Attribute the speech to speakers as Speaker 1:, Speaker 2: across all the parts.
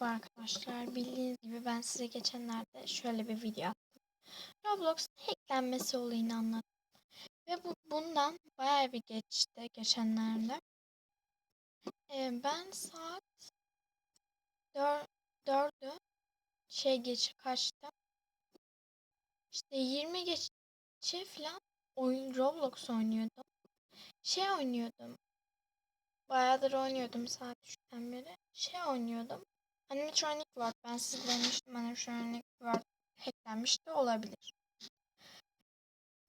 Speaker 1: Merhaba arkadaşlar. Bildiğiniz gibi ben size geçenlerde şöyle bir video attım. Roblox'un hacklenmesi olayını anlattım. Ve bu bundan bayağı bir geçti geçenlerde. Ee, ben saat 4, 4'ü şey geç kaçtı. İşte 20 geçe falan oyun Roblox oynuyordum. Şey oynuyordum. Bayağıdır oynuyordum saat 3'ten beri. Şey oynuyordum. Animatronic World. Ben size demiştim Animatronic World hacklenmiş de olabilir.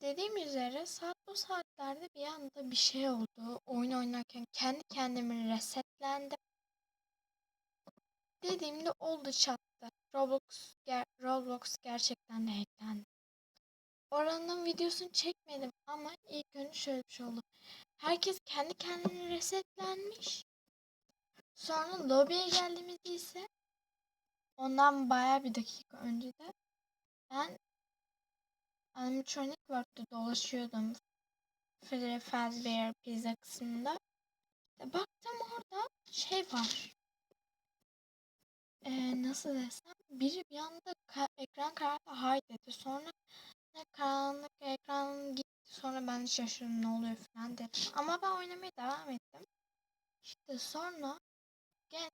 Speaker 1: Dediğim üzere saat o saatlerde bir anda bir şey oldu. Oyun oynarken kendi kendimi resetlendim. Dediğimde oldu çattı. Roblox, ger Roblox gerçekten de hacklendi. Oranın videosunu çekmedim ama ilk önce şöyle bir şey oldu. Herkes kendi kendine resetlenmiş. Sonra lobiye geldiğimizde ise ondan baya bir dakika önce de ben animatronic world'da dolaşıyordum. Freddy Fazbear pizza kısmında. İşte baktım orada şey var. Ee, nasıl desem biri bir anda ka- ekran karardı hay dedi. Sonra karanlık ekran gitti. Sonra ben şaşırdım ne oluyor falan dedim. Ama ben oynamaya devam ettim. İşte sonra gel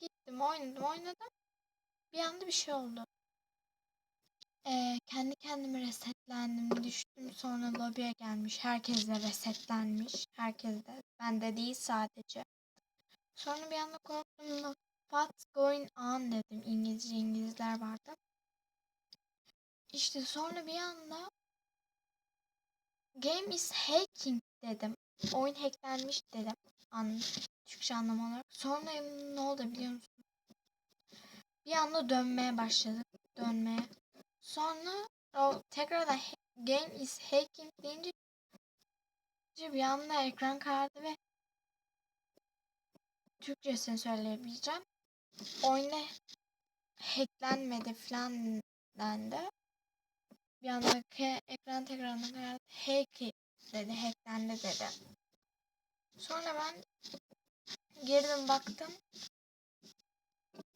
Speaker 1: gittim oynadım oynadım. Bir anda bir şey oldu. Ee, kendi kendime resetlendim düştüm sonra lobiye gelmiş. Herkes de resetlenmiş. Herkes de. Ben de değil sadece. Sonra bir anda korktum. What's going on dedim. İngilizce İngilizler vardı. İşte sonra bir anda Game is hacking dedim. Oyun hacklenmiş dedim. An Türkçe anlam olarak. Sonra ne oldu biliyor musun? Bir anda dönmeye başladık. Dönmeye. Sonra o tekrardan game is hacking deyince bir anda ekran karardı ve Türkçesini söyleyebileceğim. Oyuna hacklenmedi falan dendi. Bir anda ekran tekrarına kadar hack dedi, hacklendi dedi. Sonra ben girdim baktım.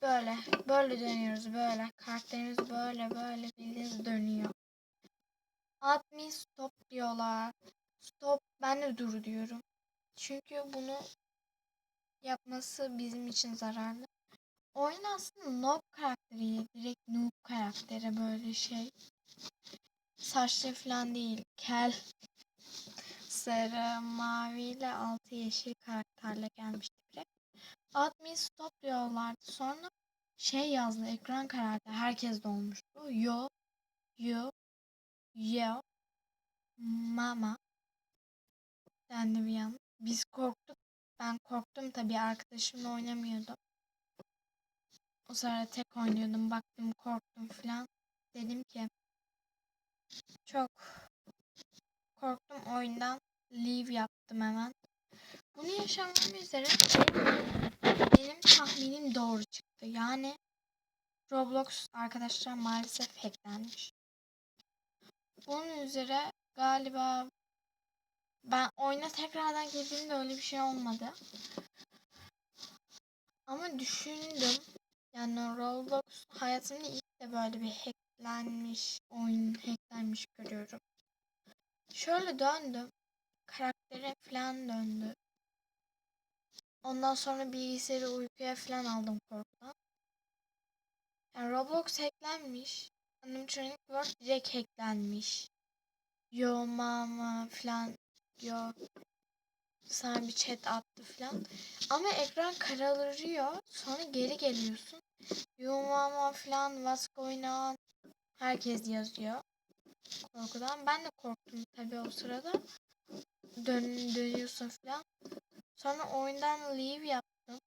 Speaker 1: Böyle, böyle dönüyoruz böyle. Karakterimiz böyle böyle bildiğiniz dönüyor. Admin stop diyorlar. Stop ben de dur diyorum. Çünkü bunu yapması bizim için zararlı. Oyun aslında noob karakteri, direkt noob karakteri böyle şey. Saçlı falan değil, kel. Sarı, mavi ile altı yeşil karakterle gelmişti bile. Admin stop diyorlardı. Sonra şey yazdı, ekran karardı. Herkes de olmuştu. Yo, yo, yo, mama dendi bir an. Biz korktuk. Ben korktum tabii arkadaşımla oynamıyordum. O sırada tek oynuyordum. Baktım korktum falan. Dedim ki çok korktum oyundan. Leave yaptım hemen. Bunu yaşamam üzere benim, tahminim doğru çıktı. Yani Roblox arkadaşlar maalesef hacklenmiş. Bunun üzere galiba ben oyuna tekrardan girdiğimde öyle bir şey olmadı. Ama düşündüm. Yani Roblox hayatımda ilk de böyle bir hacklenmiş, oyun hacklenmiş görüyorum. Şöyle döndüm. Karaktere falan döndü. Ondan sonra bilgisayarı uykuya falan aldım korkudan. Yani Roblox hacklenmiş. Animatronic World direkt hacklenmiş. Yo mama falan yo sana bir chat attı falan. Ama ekran kararıyor. Sonra geri geliyorsun. Yo mama falan what's going on. Herkes yazıyor. Korkudan. Ben de korktum tabii o sırada. Dön dönüyorsun falan. Sonra oyundan leave yaptım.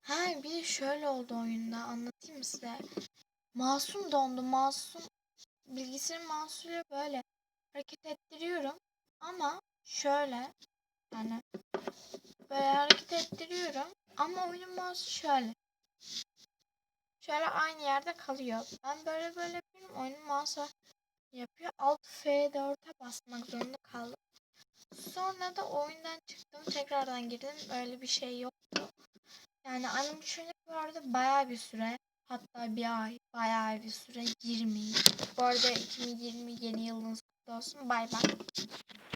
Speaker 1: Ha bir şöyle oldu oyunda anlatayım mı size. Masum dondu. Masum bilgisayarın mouse'uyla böyle hareket ettiriyorum. Ama şöyle yani böyle hareket ettiriyorum. Ama oyunun mouse şöyle. Şöyle aynı yerde kalıyor. Ben böyle böyle yapıyorum. Oyunun mouse yapıyor. Alt F4'e basmak zorunda kaldım. Sonra da oyundan çıktım. Tekrardan girdim. Öyle bir şey yoktu. Yani animatronic Bu arada bayağı bir süre hatta bir ay bayağı bir süre girmeyin. Bu arada 2020 yeni yılınız kutlu olsun. Bay bay.